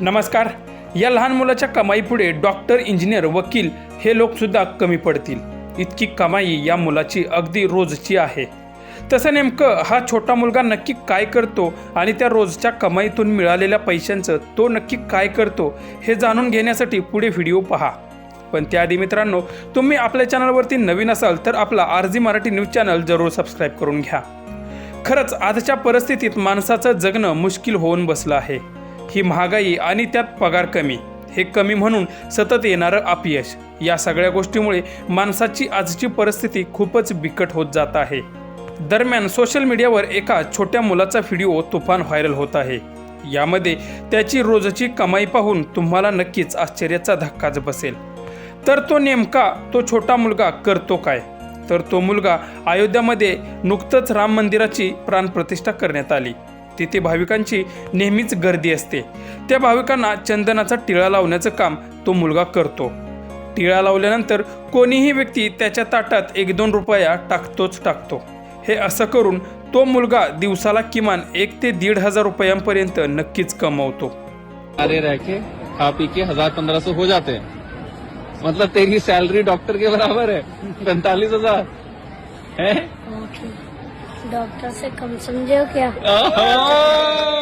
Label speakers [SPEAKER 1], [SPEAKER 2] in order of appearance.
[SPEAKER 1] नमस्कार. या लहान मुलाच्या कमाईपुढे डॉक्टर इंजिनियर वकील हे लोकसुद्धा कमी पडतील. इतकी कमाई या मुलाची अगदी रोजची आहे. तसं नेमकं हा छोटा मुलगा नक्की काय करतो आणि त्या रोजच्या कमाईतून मिळालेल्या पैशांचं तो नक्की काय करतो हे जाणून घेण्यासाठी पुढे व्हिडिओ पहा. पण त्याआधी मित्रांनो तुम्ही आपल्या चॅनलवरती नवीन असाल तर आपला आरजी मराठी न्यूज चॅनल जरूर सबस्क्राईब करून घ्या. खरंच आजच्या परिस्थितीत माणसाचं जगणं मुश्किल होऊन बसलं आहे. ही महागाई आणि त्यात पगार कमी हे कमी म्हणून सतत येणारं अपयश या सगळ्या गोष्टीमुळे माणसाची आजची परिस्थिती खूपच बिकट होत जात आहे. दरम्यान सोशल मीडियावर एका छोट्या मुलाचा व्हिडिओ तुफान व्हायरल होत आहे. यामध्ये त्याची रोजची कमाई पाहून तुम्हाला नक्कीच आश्चर्याचा धक्काच बसेल. तर तो नेमका तो छोटा मुलगा करतो काय? तर तो मुलगा अयोध्यामध्ये नुकतंच राम मंदिराची प्राणप्रतिष्ठा करण्यात आली. तिथे भाविकांची नेहमीच गर्दी असते. त्या भाविकांना चंदनाचा टिळा लावण्याचं काम तो मुलगा करतो. टिळा लावल्यानंतर कोणीही व्यक्ती त्याच्या ताटात एक दोन रुपया टाकतोच टाकतो. हे असं करून तो मुलगा दिवसाला किमान एक ते दीड हजार रुपयांपर्यंत नक्कीच कमवतो.
[SPEAKER 2] अरे रह के खा पी के हजार पंद्रह सौ हो जाते. हैं मतलब तेरी सैलरी डॉक्टर के बराबर है पैंतालीस हजार. है?
[SPEAKER 3] ओके डॉक्टर से कम समझे हो क्या
[SPEAKER 2] आहा!